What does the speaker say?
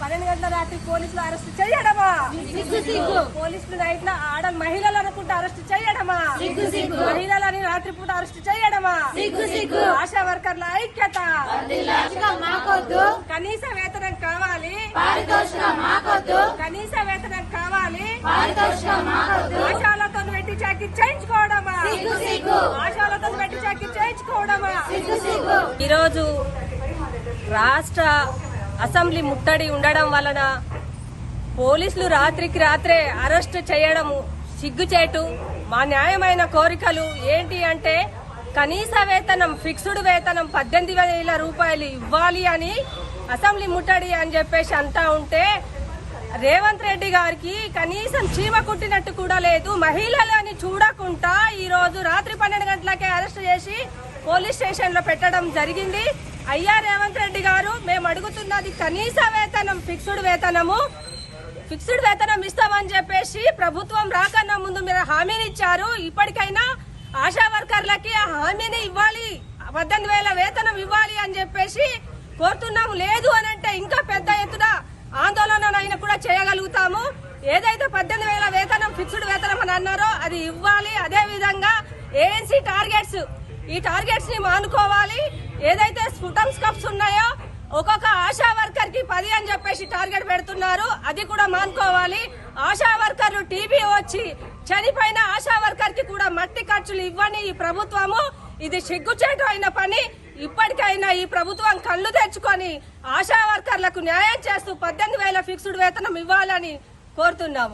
పన్నెండు గంటల రాత్రి పోలీసులు అరెస్ట్ చేయడమా? పోలీసులు నైట్లో ఆడ మహిళలు అనుకుంటే అరెస్ట్ చేయడమా? మహిళలని రాత్రిపూట అరెస్ట్ చేయడమా? ఆశా వర్కర్ల ఐక్యత. మాకొద్దు. కనీస వేతనం కావాలి. కనీస వేతనం కావాలి. ఆశాలతో పెట్టి చాకి చేయించుకోవడమా? ఆశాలతో పెట్టి చాకి చేయించుకోవడమా? ఈరోజు రాష్ట్ర అసెంబ్లీ ముట్టడి ఉండడం వలన పోలీసులు రాత్రికి రాత్రే అరెస్ట్ చేయడము సిగ్గుచేటు. మా న్యాయమైన కోరికలు ఏంటి అంటే కనీస వేతనం ఫిక్స్డ్ వేతనం పద్దెనిమిది వేల రూపాయలు ఇవ్వాలి అని అసెంబ్లీ ముట్టడి అని చెప్పేసి అంటా ఉంటే రేవంత్ రెడ్డి గారికి కనీసం చీమ కుట్టినట్టు కూడా లేదు. మహిళలని చూడకుండా ఈరోజు రాత్రి పన్నెండు గంటలకే అరెస్ట్ చేసి పోలీస్ స్టేషన్లో పెట్టడం జరిగింది. అయ్యా రేవంత్ రెడ్డి గారు మేము అడుగుతున్నది కనీస వేతనం ఫిక్స్డ్ వేతనము. ఫిక్స్డ్ వేతనం ఇస్తామని చెప్పేసి ప్రభుత్వం రాకన్నా ముందు మీరు హామీని ఇచ్చారు. ఇప్పటికైనా ఆశా వర్కర్లకి ఆ హామీని ఇవ్వాలి. పద్దెనిమిది వేల వేతనం ఇవ్వాలి అని చెప్పేసి కోరుతున్నాము. లేదు అని అంటే ఇంకా పెద్ద ఎత్తున ఆందోళన కూడా చేయగలుగుతాము. ఏదైతే పద్దెనిమిది వేల వేతనం ఫిక్స్డ్ వేతనం అని అన్నారో అది ఇవ్వాలి. అదే విధంగా ఏఎన్సీ టార్గెట్స్ ఈ టార్గెట్స్ని మానుకోవాలి. ఏదైతే స్ఫుటం స్కప్స్ ఉన్నాయో ఒక్కొక్క ఆశా వర్కర్కి పది అని చెప్పేసి టార్గెట్ పెడుతున్నారు. అది కూడా మానుకోవాలి. ఆశా వర్కర్లు టీబీ వచ్చి చనిపోయిన ఆశా వర్కర్కి కూడా మట్టి ఖర్చులు ఇవ్వని ఈ ప్రభుత్వము. ఇది సిగ్గుచేటు అయిన పని. ఇప్పటికైనా ఈ ప్రభుత్వం కళ్ళు తెచ్చుకొని ఆశా వర్కర్లకు న్యాయం చేస్తూ పద్దెనిమిది వేల ఫిక్స్డ్ వేతనం ఇవ్వాలని కోరుతున్నాము.